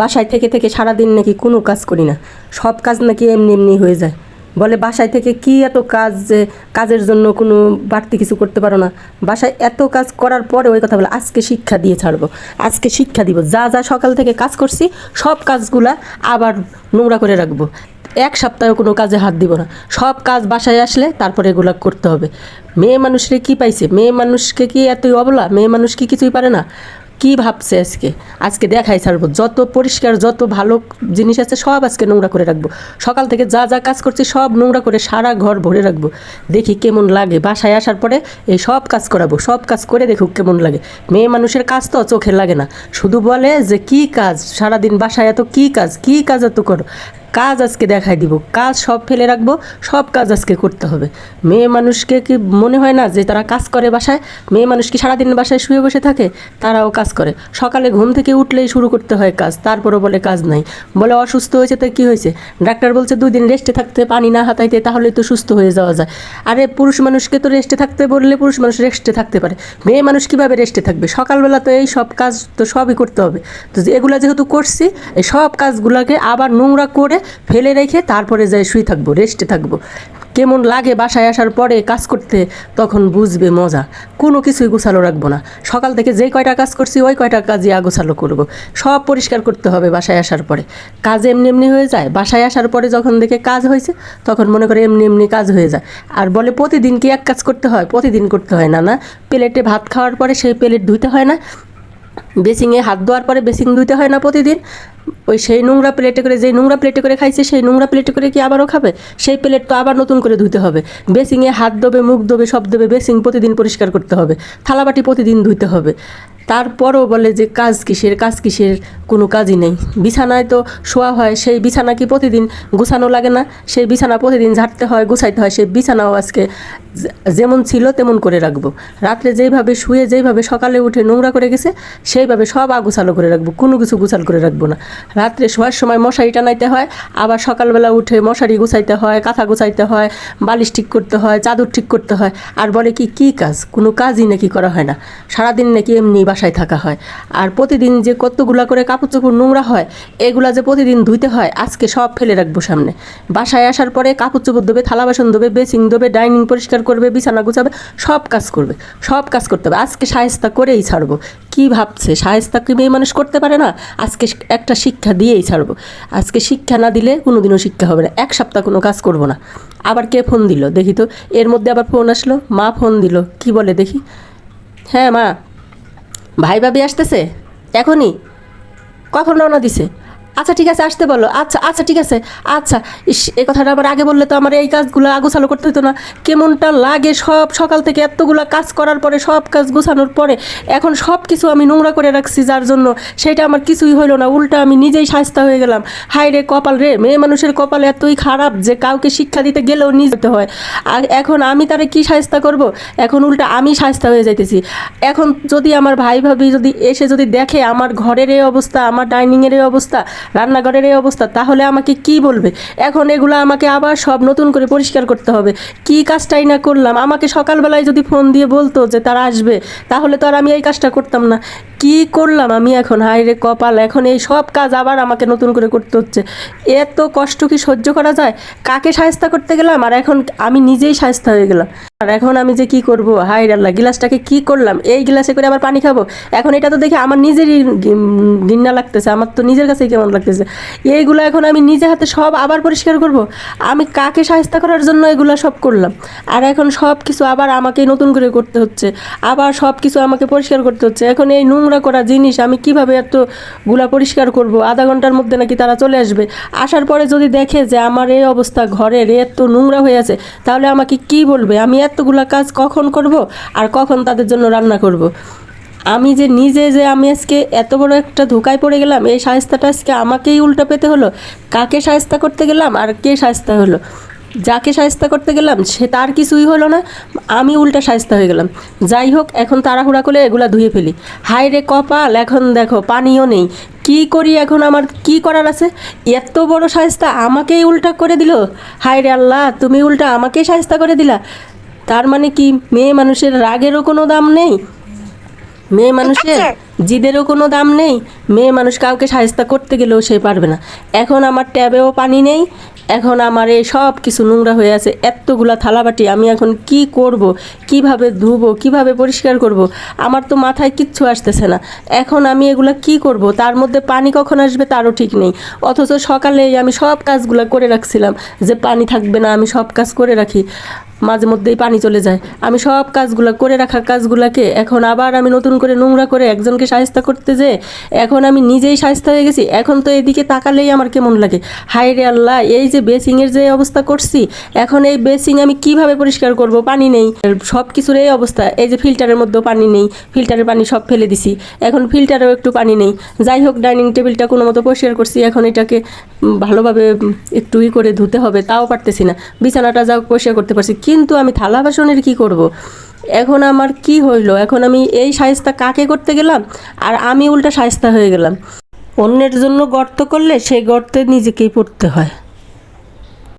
বাসায় থেকে থেকে সারাদিন নাকি কোনো কাজ করি না। সব কাজ নাকি এমনি এমনি হয়ে যায়। বলে বাসায় থেকে কি এত কাজ যে কাজের জন্য কোনো বাড়তি কিছু করতে পারো না। বাসায় এত কাজ করার পরে ওই কথা বলে, আজকে শিক্ষা দিয়ে ছাড়বো, আজকে শিক্ষা দিব। যা যা সকাল থেকে কাজ করছি, সব কাজগুলা আবার নোংরা করে রাখব। এক সপ্তাহে কোনো কাজে হাত দিব না। সব কাজ বাসায় আসলে তারপরে এগুলো করতে হবে। মেয়ে মানুষরে কি পাইছে? মেয়ে মানুষকে কি এতই অবলা? মেয়ে মানুষ কি কিছুই পারে না? কি ভাবছে আজকে? আজকে দেখাই ছাড়বো। যত পরিষ্কার, যত ভালো জিনিস আছে, সব আজকে নোংরা করে রাখব। সকাল থেকে যা যা কাজ করছি, সব নোংরা করে সারা ঘর ভরে রাখব। দেখি কেমন লাগে। বাসায় আসার পরে এই সব কাজ করাবো। সব কাজ করে দেখুক কেমন লাগে। মেয়ে মানুষের কাজ তো চোখে লাগে না। শুধু বলে যে কি কাজ? সারাদিন বাসায় এত কি কাজ? কি কাজ এত করো? কাজ আজকে দেখাই দিব। কাজ সব ফেলে রাখব। সব কাজ আজকে করতে হবে। মেয়ে মানুষকে কি মনে হয় না যে তারা কাজ করে বাসায়? মেয়ে মানুষ কি সারাদিন বাসায় শুয়ে বসে থাকে? তারাও কাজ করে। সকালে ঘুম থেকে উঠলেই শুরু করতে হয় কাজ, তারপরও বলে কাজ নাই। বলে, অসুস্থ হয়েছে তো কী হয়েছে? ডাক্তার বলছে, দুই দিন রেস্টে থাকতে, পানি না হাতাইতে তাহলে তো সুস্থ হয়ে যাওয়া যায়। আরে, পুরুষ মানুষকে তো রেস্টে থাকতে বললে পুরুষ মানুষ রেস্টে থাকতে পারে। মেয়ে মানুষ কীভাবে রেস্টে থাকবে? সকালবেলা তো এই সব কাজ তো সবই করতে হবে। তো এগুলা যেহেতু করছি, এই সব কাজগুলোকে আবার নোংরা করে ফেলে রেখে তারপরে যাই শুয়ে থাকব রেস্টে থাকব। কেমন লাগে বাসায় আসার পরে কাজ করতে, তখন বুঝবে মজা। কোনো কিছুই গোছালো রাখব না। সকাল থেকে যে কয়টা কাজ করছি, ওই কয়টা কাজই আগোছালো করব। সব পরিষ্কার করতে হবে বাসায় আসার পরে। কাজ এমনি এমনি হয়ে যায়। বাসায় আসার পরে যখন দেখে কাজ হয়েছে, তখন মনে করে এমনি এমনি কাজ হয়ে যায়। আর বলে প্রতিদিন কি এক কাজ করতে হয়? প্রতিদিন করতে হয় না না। প্লেটে ভাত খাওয়ার পরে সেই প্লেট ধুইতে হয় না। বেসিংয়ে হাত ধোয়ার পরে বেসিং ধুইতে হয় না প্রতিদিন। ওই সেই নোংরা প্লেটে করে, যেই নোংরা প্লেটে করে খাইছে, সেই নোংরা প্লেটে করে কি আবারও খাবে? সেই প্লেট তো আবার নতুন করে ধুতে হবে। বেসিংয়ে হাত দেবে, মুখ দেবে, সব দেবে বেসিং প্রতিদিন পরিষ্কার করতে হবে। থালাবাটি প্রতিদিন ধুতে হবে। তারপরও বলে যে, কাজ কিসের কাজ কিসের, কোনো কাজই নেই। বিছানায় তো শোয়া হয়, সেই বিছানা কি প্রতিদিন গুছানো লাগে না? সেই বিছানা প্রতিদিন ঝাড়তে হয়, গুছাইতে হয়, সেই বিছানাও আজকে যেমন ছিল তেমন করে রাখব। রাত্রে যেইভাবে শুয়ে, যেইভাবে সকালে উঠে নোংরা করে গেছে, সেইভাবে সব আগুছালো করে রাখব, কোনো কিছু গুছাল করে রাখব না। রাত্রে শোয়ার সময় মশারি টানাইতে হয়, আবার সকালবেলা উঠে মশারি গুছাইতে হয়, কাঁথা গুছাইতে হয়, বালিশ ঠিক করতে হয়, চাদর ঠিক করতে হয়। আর বলে কি, কী কাজ? কোনো কাজই নাকি করা হয় না। সারাদিন নাকি এমনি বাসায় থাকা হয়। আর প্রতিদিন যে কতগুলা করে কাপড় চোপড় নোংরা হয়, এগুলা যে প্রতিদিন ধুইতে হয়, আজকে সব ফেলে রাখব সামনে। বাসায় আসার পরে কাপড় চোপড় দেবে থালা বাসন দেবে বেসিং দেবে ডাইনিং পরিষ্কার করবে, বিছানা গুছাবে, সব কাজ করবে, সব কাজ করতে হবে। আজকে সাহেস্তা করেই ছাড়বো। কি ভাবছে? সাহেস্তা কি মেয়ে মানুষ করতে পারে না? আজকে একটা শিক্ষা দিয়েই ছাড়বো। আজকে শিক্ষা না দিলে কোনোদিনও শিক্ষা হবে না। এক সপ্তাহ কোনো কাজ করব না। আবার কে ফোন দিল? দেখি তো। এর মধ্যে আবার ফোন আসলো। মা ফোন দিল। কি বলে দেখি? হ্যাঁ মা। ভাই ভাবি আসতেছে? এখনই। কখন রওনা দিছে? আচ্ছা ঠিক আছে, আসতে বলো। আচ্ছা আচ্ছা ঠিক আছে। আচ্ছা ইস, এই কথাটা আবার আগে বললে তো আমার এই কাজগুলো আগোছালো করতে হতো না। কেমনটা লাগে সব সকাল থেকে এতগুলো কাজ করার পরে, সব কাজ গোছানোর পরে, এখন সব কিছু আমি নোংরা করে রাখছি যার জন্য সেটা আমার কিছুই হইল না। উল্টা আমি নিজেই সাজতা হয়ে গেলাম। হাই রে কপাল রে, মেয়ে মানুষের কপাল এতই খারাপ যে কাউকে শিক্ষা দিতে গেলেও নিয়ে যেতে হয়। আর এখন আমি তারে কি সাজতা করব? এখন উল্টা আমি সাজতা হয়ে যাইতেছি। এখন যদি আমার ভাই ভাবি যদি এসে যদি দেখে আমার ঘরের এই অবস্থা, আমার ডাইনিংয়ের এই অবস্থা রান্নাঘরের এই অবস্থা, তাহলে আমাকে কি বলবে? এখন এগুলো আমাকে আবার সব নতুন করে পরিষ্কার করতে হবে। কি কাজটাই না করলাম? আমাকে সকালবেলায় যদি ফোন দিয়ে বলতো যে তারা আসবে, তাহলে তো আর আমি এই কাজটা করতাম না। কি করলাম আমি এখন? হাই রে কপাল, এখন এই সব কাজ আবার আমাকে নতুন করে করতে হচ্ছে। এত কষ্ট কি সহ্য করা যায়? কাকে সাহায্য করতে গেলাম? আর এখন আমি নিজেই সাহায্য হয়ে গেলাম। আর এখন আমি যে কি করব? রে আল্লাহ, গিলাসটাকে কি করলাম? এই গিলাসে করে আবার পানি খাব? এখন এটা তো দেখে আমার নিজেরই ঘিন্না লাগতেছে। আমার তো নিজের কাছেই কেমন লাগতেছে। এইগুলো এখন আমি নিজে হাতে সব আবার পরিষ্কার করব? আমি কাকে সাহায্য করার জন্য এগুলো সব করলাম? আর এখন সব কিছু আবার আমাকে নতুন করে করতে হচ্ছে। আবার সব কিছু আমাকে পরিষ্কার করতে হচ্ছে। এখন এই নোংরা করা জিনিস আমি কীভাবে এতগুলা পরিষ্কার করব? আধা ঘণ্টার মধ্যে নাকি তারা চলে আসবে? আসার পরে যদি দেখে যে আমার এই অবস্থা ঘরের এত নোংরা হয়ে আছে, তাহলে আমাকে কি বলবে? আমি এতগুলা কাজ কখন করব? আর কখন তাদের জন্য রান্না করব? আমি যে নিজে যে আমি আজকে এত বড় একটা ধোকায় পড়ে গেলাম, এই সাহেস্তাটা আজকে আমাকেই উল্টা পেতে হলো? কাকে সাহেস্তা করতে গেলাম আর কে সাহেস্তা হলো? যাকে সাহেস্তা করতে গেলাম, সে তার কিছুই হলো না, আমি উল্টা সাহেস্তা হয়ে গেলাম। যাই হোক, এখন তাড়াহুড়া করে এগুলা ধুয়ে ফেলি। হাই রে কপাল, এখন দেখো, পানিও নেই। কি করি এখন আমার? কি করার আছে? এত বড় সাহেস্তা আমাকেই উল্টা করে দিল? হাই রে আল্লাহ, তুমি উল্টা আমাকেই সাহেস্তা করে দিলা। তার মানে কি, মেয়ে মানুষের রাগেরও কোনো দাম নেই? মেয়ে মানুষের জিদেরও কোনো দাম নেই মেয়ে মানুষ কাউকে সাহায্য করতে গেলেও সে পারবে না। এখন আমার ট্যাবেও পানি নেই এখন আমার এই সব কিছু নোংরা হয়ে আছে এতগুলা থালাবাটি আমি এখন কি করব কীভাবে ধুবো কীভাবে পরিষ্কার করব আমার তো মাথায় কিচ্ছু আসতেছে না। এখন আমি এগুলা কি করব তার মধ্যে পানি কখন আসবে তারও ঠিক নেই। অথচ সকালেই আমি সব কাজগুলো করে রাখছিলাম যে পানি থাকবে না আমি সব কাজ করে রাখি। মাঝে মধ্যেই পানি চলে যায়। আমি সব কাজগুলো করে রাখা কাজগুলোকে এখন আবার আমি নতুন করে নোংরা করে একজনকে সাহায্য করতে যে, এখন আমি নিজেই সাহায্য হয়ে গেছি, এখন তো এদিকে তাকালেই আমার কেমন লাগে। হায় রে আল্লাহ, এই যে বেসিংয়ের যে অবস্থা করছি, এখন এই বেসিং আমি কীভাবে পরিষ্কার করব? পানি নেই। সব কিছুর এই অবস্থা, এই যে ফিল্টারের মধ্যেও পানি নেই, ফিল্টারের পানি সব ফেলে দিছি। এখন ফিল্টারেও একটু পানি নেই। যাই হোক, ডাইনিং টেবিলটা কোনো মতো পরিষ্কার করছি, এখন এটাকে ভালোভাবে একটু ই করে ধুতে হবে, তাও পারতেছি না। বিছানাটা যাও পরিষ্কার করতে পারছি। কিন্তু আমি থালা বাসনের কি করব। এখন আমার কি হইল? এখন আমি এই সাইজটা কাকে করতে গেলাম? আর আমি উল্টা সাইজটা হয়ে গেলাম। অন্যের জন্য গর্ত করলে সেই গর্তে নিজেকেই পড়তে হয়।